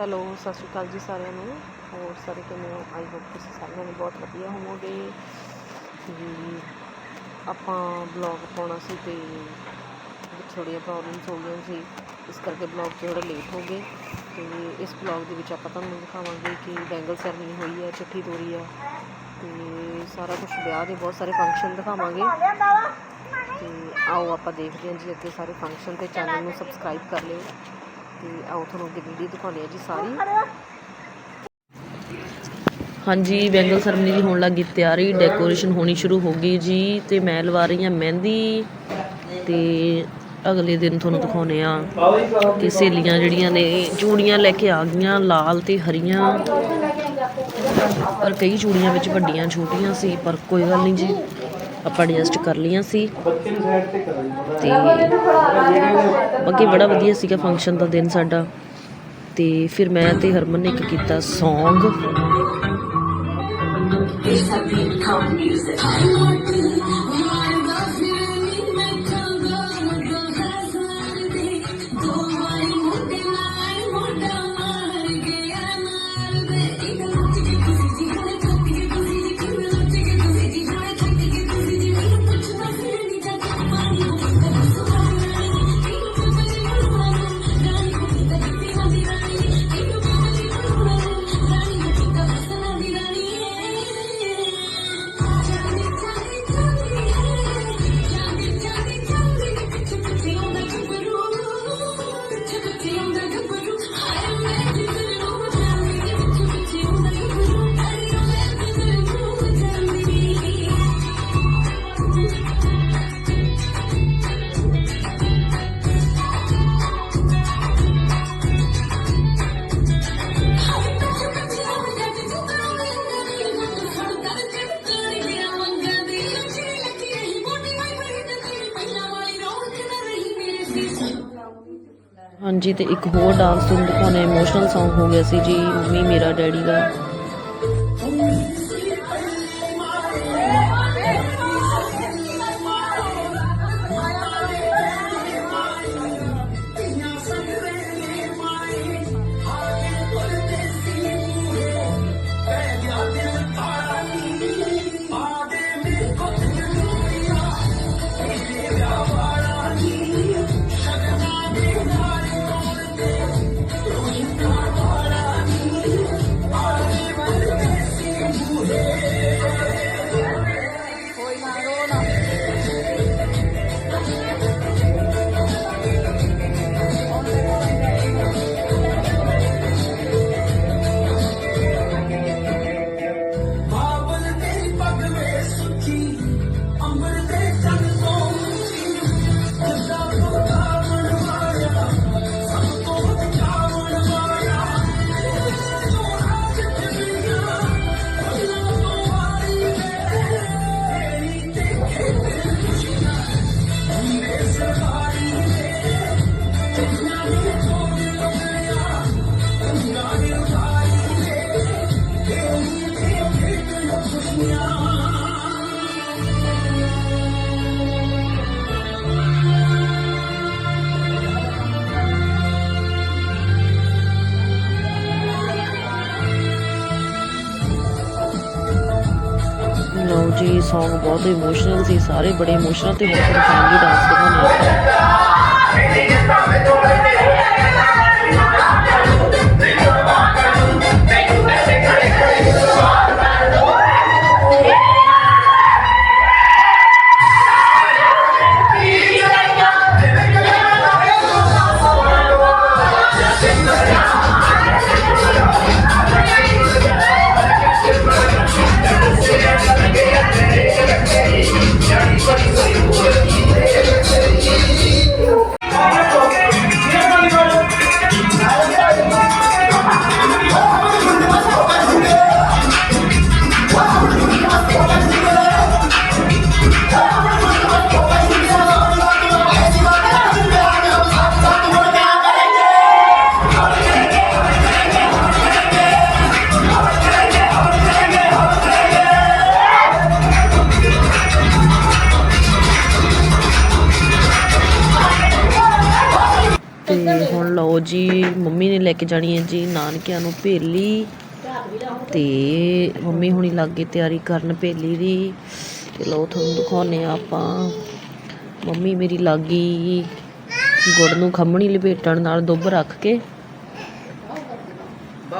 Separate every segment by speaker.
Speaker 1: Hello, ਸਤਿ ਸ਼੍ਰੀ ਅਕਾਲ ਜੀ ਸਾਰਿਆਂ ਨੂੰ। ਹੋਰ ਸਾਰੇ ਕਿਵੇਂ ਹੋ? ਆਈ ਹੋਪ ਤੁਸੀਂ ਸਾਰਿਆਂ ਨੇ ਬਹੁਤ ਵਧੀਆ ਹੋਵੋਗੇ। ਜੀ ਆਪਾਂ ਬਲੌਗ ਪਾਉਣਾ ਸੀ ਤੇ ਥੋੜ੍ਹੀਆਂ ਪ੍ਰੋਬਲਮਸ ਹੋ ਗਈਆਂ ਸੀ। ਇਸ ਕਰਕੇ ਬਲੌਗ ਥੋੜ੍ਹਾ ਲੇਟ ਹੋ ਗਏ। ਤੇ ਇਸ ਬਲੌਗ ਦੇ ਵਿੱਚ ਆਪਾਂ ਤੁਹਾਨੂੰ ਦਿਖਾਵਾਂਗੇ ਕਿ ਬੈਂਗਲ ਸੈਰਮਨੀ ਹੋਈ ਹੈ ਚਿੱਠੀ ਤੋਰੀ ਹੈ ਤੇ ਸਾਰਾ ਕੁਝ ਵਿਆਹ ਦੇ ਬਹੁਤ ਸਾਰੇ ਫੰਕਸ਼ਨ ਦਿਖਾਵਾਂਗੇ। ਤੇ ਆਓ ਆਪਾਂ ਦੇਖਦੇ ਹਾਂ ਜੀ, ਅੱਗੇ ਸਾਰੇ ਫੰਕਸ਼ਨ ਤੇ ਚੈਨਲ ਨੂੰ ਸਬਸਕ੍ਰਾਈਬ ਕਰ ਲਿਓ। ਤੇ ਆਓ ਤੁਹਾਨੂੰ ਅੱਗੇ ਵੀਡੀਓ ਦਿਖਾਉਂਦੇ ਆ ਜੀ ਸਾਰੀ। ਹਾਂਜੀ ਬੈਂਗਲ ਸੈਰਮਨੀ ਦੀ ਹੋਣ ਲੱਗੀ ਤਿਆਰੀ ਡੈਕੋਰੇਸ਼ਨ ਹੋਣੀ ਸ਼ੁਰੂ ਹੋ ਗਈ ਜੀ ਤੇ ਮੈਂ ਲਵਾ ਰਹੀ ਹਾਂ ਮਹਿੰਦੀ ਤੇ ਅਗਲੇ ਦਿਨ ਤੁਹਾਨੂੰ ਦਿਖਾਉਨੇ ਆ ਕਿ ਸਹੇਲੀਆਂ ਜਿਹੜੀਆਂ ਨੇ ਚੂੜੀਆਂ ਲੈ ਕੇ ਆ ਗਈਆਂ ਲਾਲ ਤੇ ਹਰੀਆਂ। ਪਰ ਕਈ ਚੂੜੀਆਂ ਵਿੱਚ ਵੱਡੀਆਂ ਛੋਟੀਆਂ ਸੀ ਪਰ ਕੋਈ ਗੱਲ ਨਹੀਂ ਜੀ। ਆਪਾਂ ਐਡਜਸਟ ਕਰ ਲਈਆਂ ਸੀ। ਤੇ ਬਾਕੀ ਬੜਾ ਵਧੀਆ ਸੀਗਾ ਫੰਕਸ਼ਨ ਦਾ ਦਿਨ ਸਾਡਾ। ਤੇ ਫਿਰ ਮੈਂ ਤੇ ਹਰਮਨ ਨੇ ਇੱਕ ਕੀਤਾ ਸੌਂਗ ਹਾਂਜੀ, ਤੇ ਇੱਕ ਹੋਰ ਡਾਂਸ ਤੁਹਾਨੂੰ ਦਿਖਾਉਣਾ ਇਮੋਸ਼ਨਲ Song ਹੋ ਗਿਆ ਸੀ ਜੀ, ਮੰਮੀ, ਮੇਰਾ ਡੈਡੀ ਦਾ। ਜੀ Song ਬਹੁਤ ਇਮੋਸ਼ਨਲ ਸੀ ਸਾਰੇ ਬੜੇ ਇਮੋਸ਼ਨਲ ਤੇ ਬਹੁਤ ਤੁਹਾਨੂੰ ਫੈਮਿਲੀ ਡਾਂਸ ਦਿਖਾਉਂਦੇ ਜੀ, ਮੰਮੀ ਨੇ ਲੈ ਕੇ ਜਾਣੀ ਹੈ ਜੀ ਨਾਨਕਿਆਂ ਨੂੰ ਭੇਲੀ ਤੇ ਮੰਮੀ ਹੁਣੀ ਲੱਗ ਤਿਆਰੀ ਕਰਨ ਭੇਲੀ ਦੀ। ਤੇ ਲਓ ਤੁਹਾਨੂੰ ਦਿਖਾਉਨੇ ਆ ਆਪਾਂ। ਮੰਮੀ ਮੇਰੀ ਲੱਗ ਗੁੜ ਨੂੰ ਖੰਮਣੀ ਲਪੇਟਣ ਨਾਲ ਦੁੱਬ ਰੱਖ ਕੇ।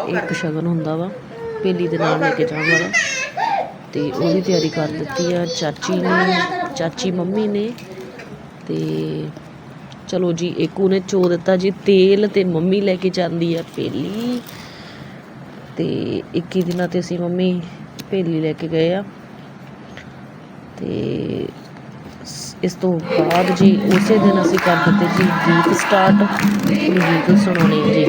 Speaker 1: ਇੱਕ ਸ਼ਗਨ ਹੁੰਦਾ ਵਾ ਭੇਲੀ ਦੇ ਨਾਲ ਲੈ ਕੇ ਜਾਣ ਵਾਲਾ। ਤੇ ਉਹਦੀ ਤਿਆਰੀ ਕਰ ਦਿੱਤੀ ਆ ਚਾਚੀ ਨੇ, ਚਾਚੀ ਮੰਮੀ ਨੇ। ਤੇ ਚਲੋ ਜੀ, ਇੱਕ ਉਹਨੇ ਚੋ ਦਿੱਤਾ ਜੀ ਤੇਲ ਤੇ ਮੰਮੀ ਲੈ ਕੇ ਜਾਂਦੀ ਆ ਪੇਲੀ। ਤੇ 21 ਦਿਨਾਂ ਤੇ ਅਸੀਂ ਮੰਮੀ ਪੇਲੀ ਲੈ ਕੇ ਗਏ ਆ। ਤੇ ਇਸ ਤੋਂ ਬਾਅਦ ਜੀ, ਉਸੇ ਦਿਨ ਅਸੀਂ ਕਰ ਦਿੱਤੇ ਜੀ ਗੀਤ ਸਟਾਰਟ ਗੀਤ ਸੁਣਾਉਣੇ ਜੀ।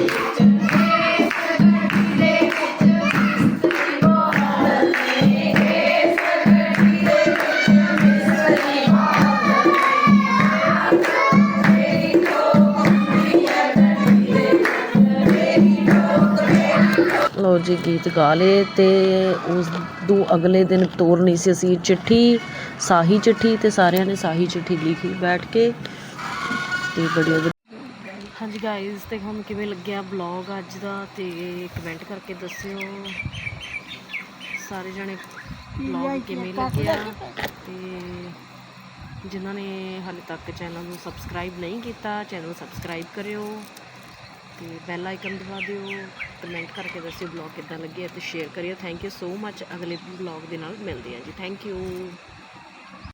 Speaker 1: ਲਓ ਜੀ ਗੀਤ ਗਾ ਲਏ ਤੇ ਉਸ ਤੋਂ ਅਗਲੇ ਦਿਨ ਤੋਰਨੀ ਸੀ ਅਸੀਂ ਚਿੱਠੀ ਸਾਹੀ ਚਿੱਠੀ ਤੇ ਸਾਰਿਆਂ ਨੇ ਸਾਹੀ ਚਿੱਠੀ ਲਿਖੀ ਬੈਠ ਕੇ ਤੇ ਬੜੀ ਹਾਂਜੀ ਗਾਇਜ਼ ਤੇ ਹੁਣ ਕਿਵੇਂ ਲੱਗਿਆ ਬਲੌਗ ਅੱਜ ਦਾ ਤੇ ਕਮੈਂਟ ਕਰਕੇ ਦੱਸਿਓ। ਸਾਰੇ ਜਣੇ ਬਲੌਗ ਕਿਵੇਂ ਲੱਗਿਆ? ਤੇ ਜਿਨ੍ਹਾਂ ਨੇ ਹਾਲੇ ਤੱਕ ਚੈਨਲ ਨੂੰ ਸਬਸਕ੍ਰਾਈਬ ਨਹੀਂ ਕੀਤਾ ਚੈਨਲ ਸਬਸਕ੍ਰਾਈਬ ਕਰਿਓ। ਤੇ ਬੈਲ ਆਈਕਨ ਦਬਾ ਦਿਓ ਕਮੈਂਟ ਕਰਕੇ ਦੱਸਿਓ ਬਲੌਗ ਕਿੱਦਾਂ ਲੱਗਿਆ ਤੇ ਸ਼ੇਅਰ ਕਰਿਓ। ਥੈਂਕ ਯੂ ਸੋ ਮੱਚ ਅਗਲੇ ਬਲੌਗ ਦੇ ਨਾਲ ਮਿਲਦੇ ਹਾਂ ਜੀ। Thank you